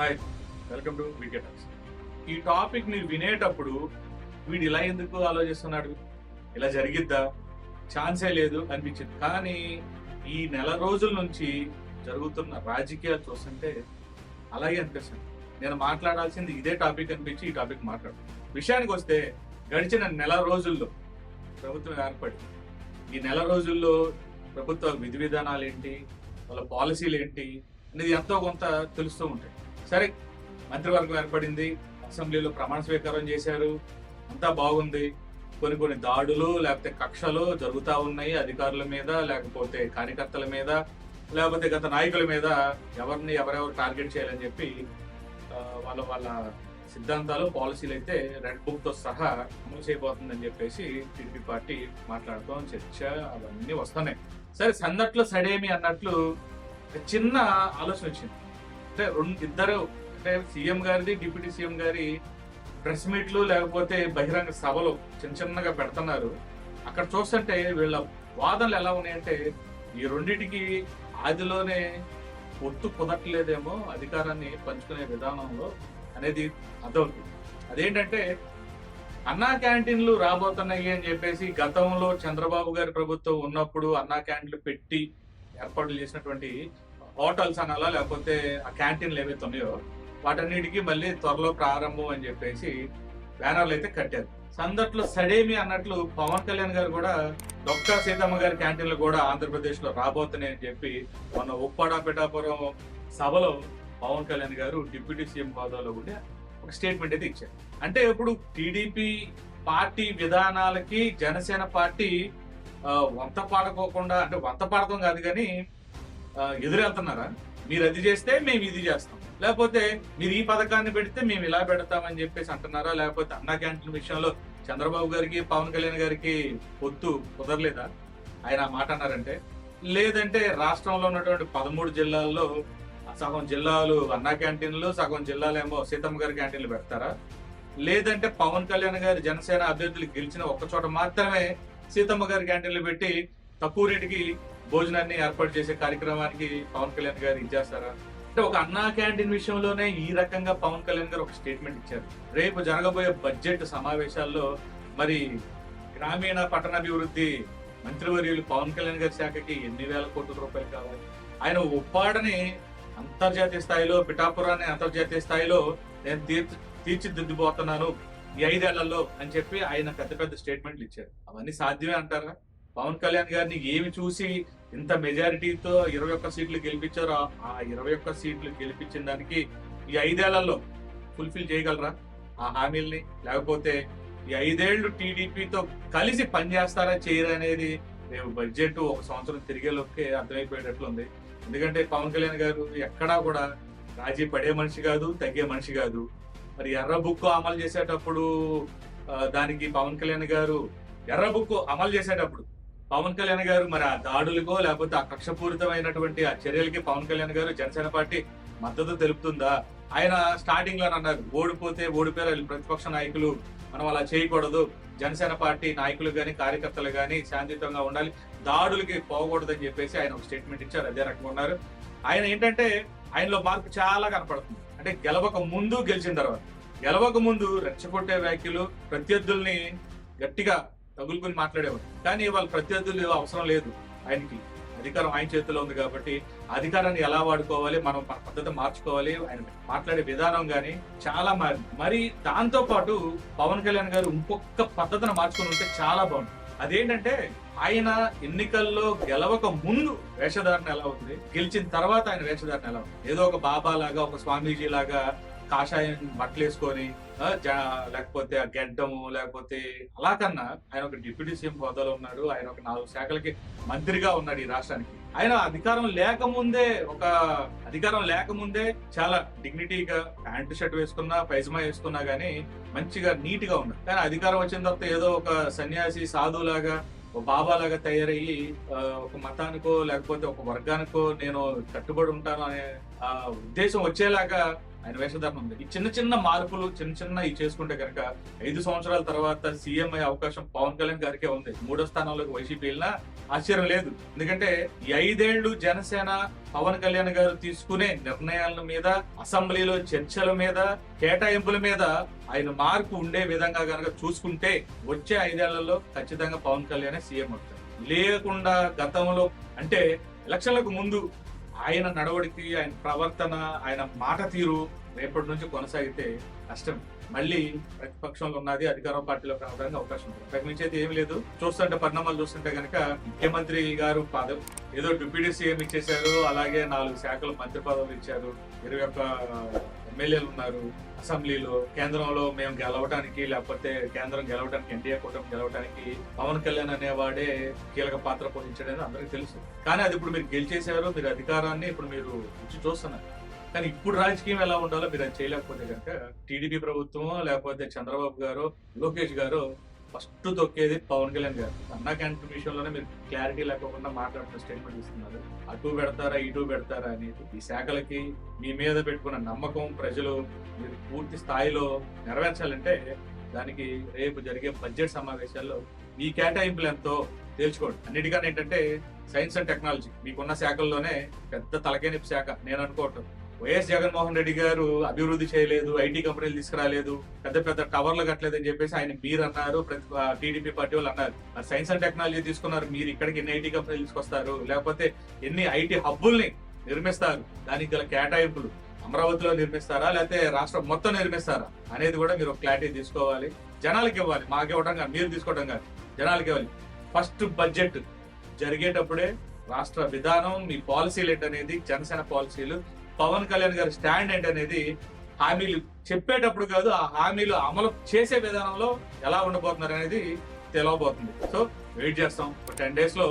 Hi welcome to wicket ఈ topic మీరు వినేటప్పుడు వీడు ఇలా ఎందుకు ఆలోచిస్తున్నాడు? ఇలా జరిగిద్దా? ఛాన్సే లేదు అనిపించింది. కానీ ఈ నెల రోజుల నుంచి జరుగుతున్న రాజకీయాలు చూస్తుంటే అలాగే అనిపిస్తుంది. నేను మాట్లాడాల్సింది ఇదే టాపిక్ అనిపించి ఈ టాపిక్ మాట్లాడు విషయానికి వస్తే గడిచిన నెల రోజుల్లో ప్రభుత్వం ఏర్పడి ఈ నెల రోజుల్లో ప్రభుత్వ విధి విధానాలు ఏంటి వాళ్ళ పాలసీలు ఏంటి అనేది ఎంతో కొంత తెలుస్తూ ఉంటాయి. సరే మంత్రివర్గం ఏర్పడింది. అసెంబ్లీలో ప్రమాణ స్వీకారం చేశారు. అంతా బాగుంది. కొన్ని కొన్ని దాడులు లేకపోతే కక్షలు జరుగుతూ ఉన్నాయి అధికారుల మీద లేకపోతే కార్యకర్తల మీద లేకపోతే గత నాయకుల మీద. ఎవరిని ఎవరెవరు టార్గెట్ చేయాలని చెప్పి వాళ్ళ వాళ్ళ సిద్ధాంతాలు పాలసీలు అయితే రెడ్ బుక్తో సహా అమలు చేయబోతుందని చెప్పేసి టీడీపీ పార్టీ మాట్లాడుతాం చర్చ అవన్నీ వస్తున్నాయి. సరే సందట్లో సడేమి అన్నట్లు చిన్న ఆలోచన వచ్చింది. అంటే ఇద్దరు అంటే సీఎం గారిది డిప్యూటీ సీఎం గారి ప్రెస్ మీట్లు లేకపోతే బహిరంగ సభలు చిన్న చిన్నగా పెడుతున్నారు. అక్కడ చూస్తుంటే వీళ్ళ వాదనలు ఎలా ఉన్నాయంటే ఈ రెండింటికి ఆదిలోనే ఒత్తు కుదరట్లేదేమో అధికారాన్ని పంచుకునే విధానంలో అనేది అర్థమవుతుంది. అదేంటంటే అన్నా క్యాంటీన్లు రాబోతున్నాయి అని చెప్పేసి గతంలో చంద్రబాబు గారి ప్రభుత్వం ఉన్నప్పుడు అన్నా క్యాంటీన్లు పెట్టి ఏర్పాట్లు చేసినటువంటి హోటల్స్ అనాలా లేకపోతే ఆ క్యాంటీన్లు ఏవైతే ఉన్నాయో వాటన్నిటికీ మళ్ళీ త్వరలో ప్రారంభం అని చెప్పేసి బ్యానర్లు అయితే కట్టారు. సందట్లో సడేమి అన్నట్లు పవన్ కళ్యాణ్ గారు కూడా డాక్టర్ సీతమ్మ గారి క్యాంటీన్లు కూడా ఆంధ్రప్రదేశ్లో రాబోతున్నాయి అని చెప్పి మొన్న ఉప్పాడ పిఠాపురం సభలో పవన్ కళ్యాణ్ గారు డిప్యూటీ సీఎం హోదాలో కూడా ఒక స్టేట్మెంట్ అయితే ఇచ్చారు. అంటే ఇప్పుడు టీడీపీ పార్టీ విధానాలకి జనసేన పార్టీ వంత పాడుకోకుండా అంటే వంత పాడకం కాదు కానీ ఎదురెళ్తున్నారా? మీరు అది చేస్తే మేము ఇది చేస్తాం. లేకపోతే మీరు ఈ పథకాన్ని పెడితే మేము ఇలా పెడతామని చెప్పేసి అంటున్నారా? లేకపోతే అన్నా క్యాంటీన్ విషయంలో చంద్రబాబు గారికి పవన్ కళ్యాణ్ గారికి పొత్తు కుదరలేదా? ఆయన మాట అన్నారంటే లేదంటే రాష్ట్రంలో ఉన్నటువంటి పదమూడు జిల్లాల్లో సగం జిల్లాలు అన్నా క్యాంటీన్లు సగం జిల్లాలేమో సీతమ్మ గారి క్యాంటీన్లు పెడతారా? లేదంటే పవన్ కళ్యాణ్ గారి జనసేన అభ్యర్థులు గెలిచిన ఒక్క చోట మాత్రమే సీతమ్మ గారి క్యాంటీన్లు పెట్టి తక్కువ రేటుకి భోజనాన్ని ఏర్పాటు చేసే కార్యక్రమానికి పవన్ కళ్యాణ్ గారు ఇచ్చేస్తారా అంటే ఒక అన్నా క్యాంటీన్ విషయంలోనే ఈ రకంగా పవన్ కళ్యాణ్ గారు ఒక స్టేట్మెంట్ ఇచ్చారు. రేపు జరగబోయే బడ్జెట్ సమావేశాల్లో మరి గ్రామీణ పట్టణాభివృద్ధి మంత్రివర్యులు పవన్ కళ్యాణ్ గారి శాఖకి ఎన్ని వేల కోట్ల రూపాయలు కావాలి? ఆయన ఉప్పాడని అంతర్జాతీయ స్థాయిలో పిఠాపురాన్ని అంతర్జాతీయ స్థాయిలో నేను తీర్చి తీర్చిదిద్దిపోతున్నాను ఈ ఐదేళ్ళలో అని చెప్పి ఆయన పెద్ద పెద్ద స్టేట్మెంట్లు ఇచ్చారు. అవన్నీ సాధ్యమే అంటారా? పవన్ కళ్యాణ్ గారిని ఏమి చూసి ఇంత మెజారిటీతో ఇరవై ఒక్క సీట్లు గెలిపించారో ఆ- ఇరవై ఒక్క సీట్లు గెలిపించిన దానికి ఈ ఐదేళ్ళలో ఫుల్ఫిల్ చేయగలరా? ఆ హామీల్ని? లేకపోతే ఈ ఐదేళ్ళు టీడీపీతో కలిసి పనిచేస్తారా చేయరా అనేది రేపు బడ్జెట్ ఒక సంవత్సరం తిరిగేలోకే అర్థమైపోయేటట్లుంది. ఎందుకంటే పవన్ కళ్యాణ్ గారు ఎక్కడా కూడా రాజీ పడే మనిషి కాదు తగ్గే మనిషి కాదు. మరి ఎర్ర బుక్ అమలు చేసేటప్పుడు దానికి పవన్ కళ్యాణ్ గారు ఎర్ర బుక్ అమలు చేసేటప్పుడు పవన్ కళ్యాణ్ గారు మరి ఆ దాడులకో లేకపోతే ఆ కక్షపూరితమైనటువంటి ఆ చర్యలకి పవన్ కళ్యాణ్ గారు జనసేన పార్టీ మద్దతు తెలుపుతుందా? ఆయన స్టార్టింగ్లో అన్నారు ఓడిపోతే ఓడిపోయారు ప్రతిపక్ష నాయకులు. మనం అలా చేయకూడదు. జనసేన పార్టీ నాయకులు కానీ కార్యకర్తలు కానీ శాంతియుతంగా ఉండాలి. దాడులకి పోకూడదని చెప్పేసి ఆయన ఒక స్టేట్మెంట్ ఇచ్చారు. అదే రకంగా ఉన్నారు. ఆయన ఏంటంటే ఆయనలో మార్పు చాలా కనపడుతుంది. అంటే గెలవక ముందు గెలిచిన తర్వాత గెలవక ముందు రెచ్చగొట్టే వ్యాఖ్యలు ప్రత్యర్థుల్ని గట్టిగా తగులుకుని మాట్లాడేవారు కానీ వాళ్ళ ప్రత్యర్థులు అవసరం లేదు ఆయనకి. అధికారం ఆయన చేతిలో ఉంది కాబట్టి అధికారాన్ని ఎలా వాడుకోవాలి మనం మన పద్ధతి మార్చుకోవాలి ఆయన మాట్లాడే విధానం కానీ చాలా మారింది. మరి దాంతో పాటు పవన్ కళ్యాణ్ గారు ఇంకొక పద్ధతిని మార్చుకుని ఉంటే చాలా బాగుంది అదేంటంటే ఆయన ఎన్నికల్లో గెలవక ముందు వేషధారణ ఎలా ఉంది గెలిచిన తర్వాత ఆయన వేషధారణ ఎలా ఉంది? ఏదో ఒక బాబా లాగా ఒక స్వామీజీ లాగా కాషాయం బట్టలు వేసుకొని లేకపోతే ఆ గెడ్డము లేకపోతే అలా కన్నా ఆయన ఒక డిప్యూటీ సీఎం హోదాలో ఉన్నాడు. ఆయన ఒక నాలుగు శాఖలకి మంత్రిగా ఉన్నాడు ఈ రాష్ట్రానికి. ఆయన అధికారం లేకముందే ఒక అధికారం లేకముందే చాలా డిగ్నిటీగా ప్యాంటు షర్ట్ వేసుకున్నా పైజమా వేసుకున్నా గానీ మంచిగా నీట్గా ఉన్నాడు. కానీ అధికారం వచ్చిన తర్వాత ఏదో ఒక సన్యాసి సాధువులాగా ఒక బాబా లాగా తయారయ్యి ఒక మతానికో లేకపోతే ఒక వర్గానికో నేను కట్టుబడి ఉంటాను అనే ఆ ఉద్దేశం వచ్చేలాగా ఆయన వేషధారణ ఉంది. ఈ చిన్న చిన్న మార్పులు చిన్న చిన్న ఇవి చేసుకుంటే కనుక ఐదు సంవత్సరాల తర్వాత సీఎం అయ్యే అవకాశం పవన్ కళ్యాణ్ గారికే ఉంది. మూడో స్థానంలోకి వైసీపీ వెళ్ళినా ఆశ్చర్యం లేదు. ఎందుకంటే ఈ ఐదేళ్ళు జనసేన పవన్ కళ్యాణ్ గారు తీసుకునే నిర్ణయాల మీద అసెంబ్లీలో చర్చల మీద కేటాయింపుల మీద ఆయన మార్పు ఉండే విధంగా కనుక చూసుకుంటే వచ్చే ఐదేళ్ళలో ఖచ్చితంగా పవన్ కళ్యాణ్ సీఎం అవుతారు లేకుండా గతంలో అంటే ఎలక్షన్లకు ముందు ఆయన నడవడికి ఆయన ప్రవర్తన ఆయన మాట తీరు రేపటి నుంచి కొనసాగితే కష్టం మళ్ళీ ప్రతిపక్షంలో ఉన్నది అధికార పార్టీలోకి రావడానికి అవకాశం ఉంది ప్రకటించి అయితే లేదు. చూస్తుంటే పరిణామాలు చూస్తుంటే కనుక ముఖ్యమంత్రి గారు పదవి ఏదో డిప్యూటీ సీఎం ఇచ్చేశారు అలాగే నాలుగు శాఖలు మంత్రి పదవులు ఇచ్చారు. ఇరవై ఒక్క ఎమ్మెల్యేలు ఉన్నారు అసెంబ్లీలో కేంద్రంలో మేము గెలవడానికి లేకపోతే కేంద్రం గెలవడానికి ఎన్డీఏ కూటమి గెలవడానికి పవన్ కళ్యాణ్ అనేవాడే కీలక పాత్ర పోషించడని అందరికీ తెలుసు. కానీ అది ఇప్పుడు మీరు గెలిచేశారు మీరు అధికారాన్ని ఇప్పుడు మీరు రుచి చూస్తున్నారు. కానీ ఇప్పుడు రాజకీయం ఎలా ఉండాలో మీరు అది చేయలేకపోతే కనుక టీడీపీ ప్రభుత్వం లేకపోతే చంద్రబాబు గారు లోకేష్ గారు ఫస్ట్ తొక్కేది పవన్ కళ్యాణ్ గారు. అన్నా క్యాంటీన్ విషయంలోనే మీరు క్లారిటీ లేకుండా మాట్లాడుతున్న స్టేట్మెంట్ ఇస్తున్నారు. అటు పెడతారా ఇటు పెడతారా అనేది ఈ శాఖలకి మీ మీద పెట్టుకున్న నమ్మకం ప్రజలు మీరు పూర్తి స్థాయిలో నెరవేర్చాలంటే దానికి రేపు జరిగే బడ్జెట్ సమావేశాల్లో మీ కేటాయింపులు ఎంతో తేల్చుకోండి. అన్నిటికన్నా ఏంటంటే సైన్స్ అండ్ టెక్నాలజీ మీకున్న శాఖల్లోనే పెద్ద తలకేనిపు శాఖ నేను అనుకోవటం. వైఎస్ జగన్మోహన్ రెడ్డి గారు అభివృద్ధి చేయలేదు ఐటీ కంపెనీలు తీసుకురాలేదు పెద్ద పెద్ద టవర్లు కట్టలేదు అని చెప్పేసి ఆయన మీరు అన్నారు టీడీపీ పార్టీ వాళ్ళు అన్నారు. మరి సైన్స్ అండ్ టెక్నాలజీ తీసుకున్నారు మీరు ఇక్కడికి ఎన్ని ఐటీ కంపెనీలు తీసుకొస్తారు లేకపోతే ఎన్ని ఐటీ హబ్బుల్ని నిర్మిస్తారు దానికి గల కేటాయింపులు అమరావతిలో నిర్మిస్తారా లేకపోతే రాష్ట్రం మొత్తం నిర్మిస్తారా అనేది కూడా మీరు క్లారిటీ తీసుకోవాలి. జనాలకి ఇవ్వాలి మాకు ఇవ్వడం కాదు మీరు తీసుకోవడం కాదు జనాలకి ఇవ్వాలి. ఫస్ట్ బడ్జెట్ జరిగేటప్పుడే రాష్ట్ర విధానం మీ పాలసీలు ఏంటనేది జనసేన పాలసీలు పవన్ కళ్యాణ్ గారి స్టాండ్ ఏంటనేది హామీలు చెప్పేటప్పుడు కాదు ఆ హామీలు అమలు చేసే విధానంలో ఎలా ఉండబోతున్నారు అనేది తెలవబోతుంది. సో వెయిట్ చేస్తాం. టెన్ డేస్లో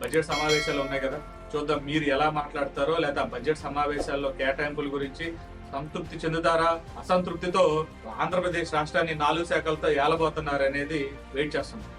బడ్జెట్ సమావేశాలు ఉన్నాయి కదా. చూద్దాం మీరు ఎలా మాట్లాడతారో లేదా బడ్జెట్ సమావేశాల్లో కేటాయింపుల గురించి సంతృప్తి చెందుతారా అసంతృప్తితో ఆంధ్రప్రదేశ్ రాష్ట్రాన్ని నాలుగు శాఖలతో ఏలబోతున్నారు అనేది వెయిట్ చేస్తున్నాం